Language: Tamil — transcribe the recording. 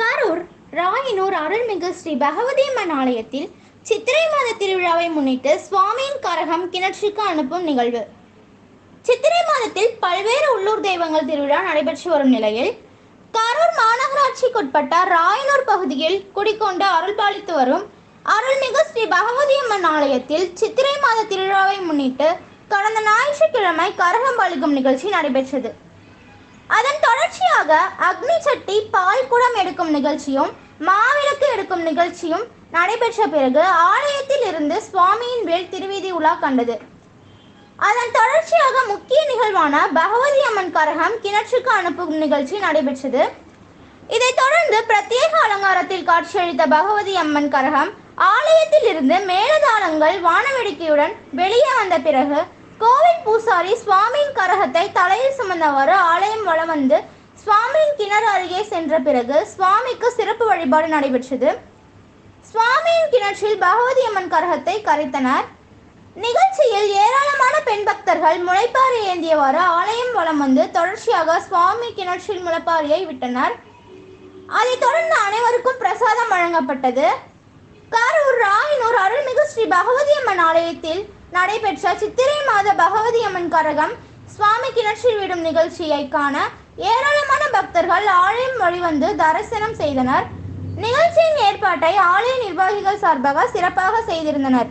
கரூர் ராயனூர் அருள்மிகு ஸ்ரீ பகவதியம்மன் ஆலயத்தில் சித்திரை மாத திருவிழாவை முன்னிட்டு சுவாமியின் கரகம் கிணற்றுக்கு அனுப்பும் நிகழ்வு. சித்திரை மாதத்தில் பல்வேறு உள்ளூர் தெய்வங்கள் திருவிழா நடைபெற்று வரும் நிலையில் கரூர் மாநகராட்சிக்குட்பட்ட ராயனூர் பகுதியில் குடிக்கொண்டு அருள்பாலித்து வரும் அருள்மிகு ஸ்ரீ பகவதியம்மன் ஆலயத்தில் சித்திரை மாத திருவிழாவை முன்னிட்டு கடந்த ஞாயிற்றுக்கிழமை கரகம் பாலிக்கும் நிகழ்ச்சி நடைபெற்றது. அதன் தொடர்ச்சியாக அக்னி சட்டி பால் குடம் எடுக்கும் நிகழ்ச்சியும் மாவிளக்கு எடுக்கும் நிகழ்ச்சியும் நடைபெற்ற பிறகு ஆலயத்தில் இருந்து சுவாமியின் வேல் திருவீதி உலா கண்டது. அதன் தொடர்ச்சியாக முக்கிய நிகழ்வான பகவதி அம்மன் கரகம் கிணற்றுக்கு அனுப்பும் நிகழ்ச்சி நடைபெற்றது. இதைத் தொடர்ந்து பிரத்யேக அலங்காரத்தில் காட்சியளித்த பகவதி அம்மன் கரகம் ஆலயத்தில் இருந்து மேலதாளங்கள் வானவேடிக்கையுடன் வெளியே வந்த பிறகு கோவில் பூசாரி சுவாமி கரகத்தை தலையில் சுமந்தவாறு ஆலயம் வளம் வந்து சுவாமியின் கிணறு அருகே சென்ற பிறகு சுவாமிக்கு சிறப்பு வழிபாடு நடைபெற்றது. சுவாமியின் கிணற்றில் பகவதி அம்மன் கரகத்தை கரைத்தனர். நிகழ்ச்சியில் ஏராளமான பெண் பக்தர்கள் முளைப்பாறை ஏந்தியவாறு ஆலயம் வளம் வந்து தொடர்ச்சியாக சுவாமி கிணற்றில் முளைப்பாரியை விட்டனர். அதைத் தொடர்ந்து அனைவருக்கும் பிரசாதம் வழங்கப்பட்டது. கரூர் ராயனூர் அருள்மிகு ஸ்ரீ பகவதி அம்மன் ஆலயத்தில் நடைபெற்ற சித்திரை மாத பகவதி அம்மன் கரகம் சுவாமி கிணற்றில் விடும் நிகழ்ச்சியை காண ஏராளமான பக்தர்கள் ஆலயம் வழிவந்து தரிசனம் செய்தனர். நிகழ்ச்சியின் ஏற்பாட்டை ஆலய நிர்வாகிகள் சார்பாக சிறப்பாக செய்திருந்தனர்.